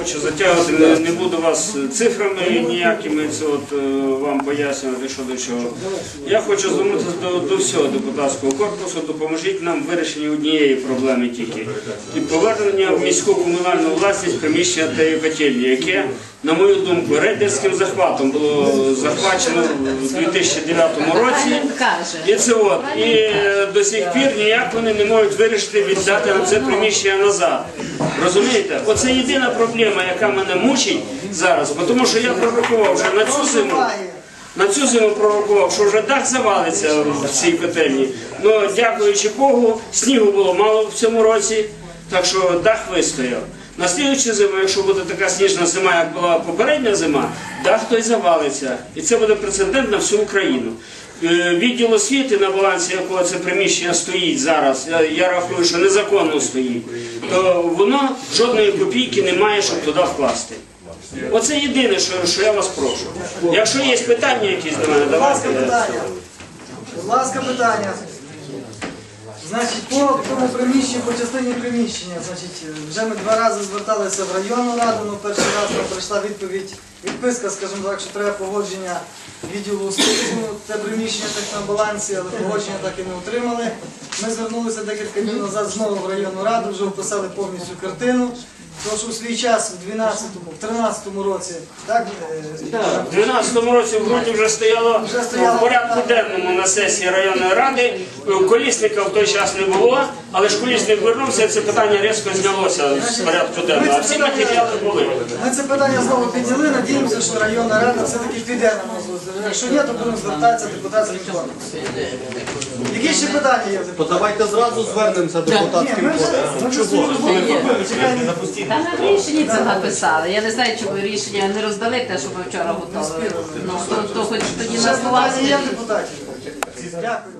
Хочу затягувати, не, буду вас цифрами ніякими це от, е, вам пояснювати, що до чого. Я хочу звернутися до, до всього депутатського корпусу, допоможіть нам в вирішенні однієї проблеми тільки. І повернення в міську комунальну власність приміщення та котельні, яке, на мою думку, рейдерським захватом було захвачено в 2009 році. І це от. І е, до сих пір ніяк вони не можуть вирішити віддати нам це приміщення назад. Розумієте? Оце єдина проблема, яка мене мучить зараз, тому що я пророкував вже на цю зиму. На цю зиму пророкував, що вже дах завалиться в цій котельні. Ну, дякуючи Богу, снігу було мало в цьому році, так що дах вистояв. На слідуючу зиму, якщо буде така сніжна зима, як була попередня зима, дах той завалиться. І це буде прецедент на всю Україну. Е, Відділ освіти, на балансі якого це приміщення стоїть зараз, я, рахую, що незаконно стоїть, то воно жодної копійки не має, щоб туди вкласти. Оце єдине, що, що я вас прошу. Якщо є питання якісь до мене, Будь ласка, питання. Будь ласка, питання. Значить, по тому приміщенню, по частині приміщення, значить, вже ми два рази зверталися в районну раду, ну перший раз прийшла відповідь, відписка, скажімо так, що треба погодження відділу освіти, Це приміщення так на балансі, але погодження так і не отримали. Ми звернулися декілька днів назад знову в районну раду, вже описали повністю картину. Тому що у свій час в 12-му, в 13-му році, так? е, В 12 році в грудні вже стояло Вже стояло. в порядку денному на сесії районної ради. Колісника в той час не було, але ж колісник вернувся, це питання різко знялося з порядку денного. А всі матеріали були. Ми це питання знову підняли, надіємося, що районна рада все-таки піде на розгляд. Якщо ні, то будемо звертатися депутатським корпусом. Які ще питання є? в депутатів? Давайте зразу звернемося Ні, депутатським ми вже, корпусом. ми вже свою роботу зробили. Чекаємо. Та рішенні це написали. Я не знаю, чому рішення не роздали те, що ми вчора готували. Ну, то, то хоч тоді на Ще питання є депутатів? Дякую.